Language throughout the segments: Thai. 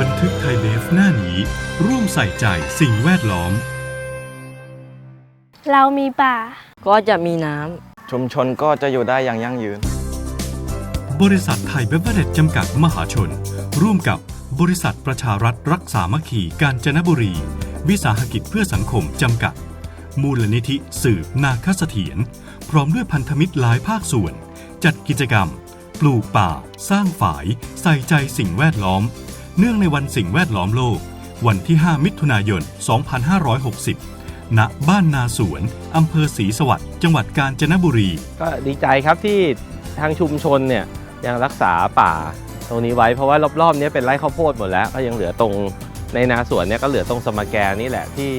บันทึกไทยเบฟหน้านี้ ร่วมใส่ใจสิ่งแวดล้อม เรามีป่า ก็จะมีน้ชุมชนก็จะอยู่ได้อย่างยั่งยืน บริษัทไทยเบเวอเรจจำกัดมหาชน ร่วมกับบริษัทประชารัฐรักษามัคคีกาญจนบุรี วิสาหกิจเพื่อสังคมจำกัด มูลนิธิสืบนาคเสถียรพร้อมด้วยพันธมิตรหลายภาคส่วน จัดกิจกรรม ปลูกป่า สร้างฝาย ใส่ใจสิ่งแวดล้อม เนื่องในวันสิ่งแวดล้อมโลก วันที่ 5 มิถุนายน 2560 ณ บ้านนาสวน อำเภอศรีสวัสดิ์ จังหวัดกาญจนบุรี ก็ดีใจครับที่ทางชุมชนเนี่ยยังรักษาป่าตรงนี้ไว้เพราะว่ารอบๆเนี้เป็นไร่ข้าวโพดหมดแล้ว ก็ยังเหลือตรงในนาสวนเนี่ยก็เหลือตรงสมแกนนี่แหละที่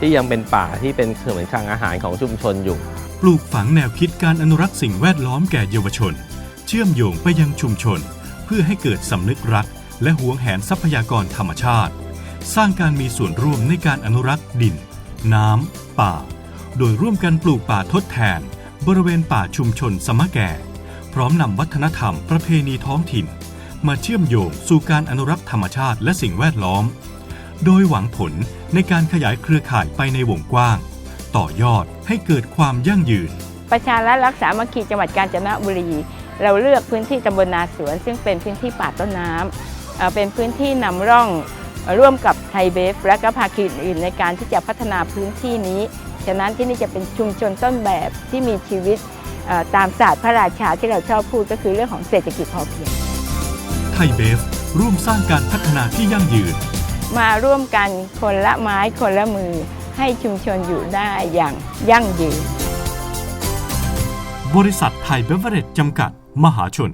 ที่ยังเป็นป่าที่เป็นเหมือนคลังอาหารของชุมชนอยู่ ปลูกฝังแนวคิดการอนุรักษ์สิ่งแวดล้อมแก่เยาวชน เชื่อมโยงไปยังชุมชน เพื่อให้เกิดสำนึกรัก และหวงแหนทรัพยากรธรรมชาติ สร้างการมีส่วนร่วมในการอนุรักษ์ดิน น้ำ ป่า โดยร่วมกันปลูกป่าทดแทน บริเวณป่าชุมชนสมะแก่ พร้อมนำวัฒนธรรมประเพณีท้องถิ่น มาเชื่อมโยงสู่การอนุรักษ์ธรรมชาติและสิ่งแวดล้อม โดยหวังผลในการขยายเครือข่ายไปในวงกว้าง ต่อยอดให้เกิดความยั่งยืน ประชารัฐรักษามัคคีจังหวัดกาญจนบุรีเราเลือกพื้นที่ตำบลนาสวน ซึ่งเป็นพื้นที่ป่าต้นน้ำ เอ่อเป็นพื้นที่นำร่องเอ่อร่วมกับไทยเบฟและก็ภาคีอื่นๆในการที่จะพัฒนาพื้นที่นี้ ฉะนั้นที่นี่จะเป็นชุมชนต้นแบบที่มีชีวิตเอ่อตามศาสตร์พระราชาที่เราชอบพูดก็คือเรื่องของเศรษฐกิจพอเพียง ไทยเบฟร่วมสร้างการพัฒนาที่ยั่งยืน มาร่วมกันคนละไม้คนละมือให้ชุมชนอยู่ได้อย่างยั่งยืน บริษัทไทยเบเวอเรจจำกัด มหาชน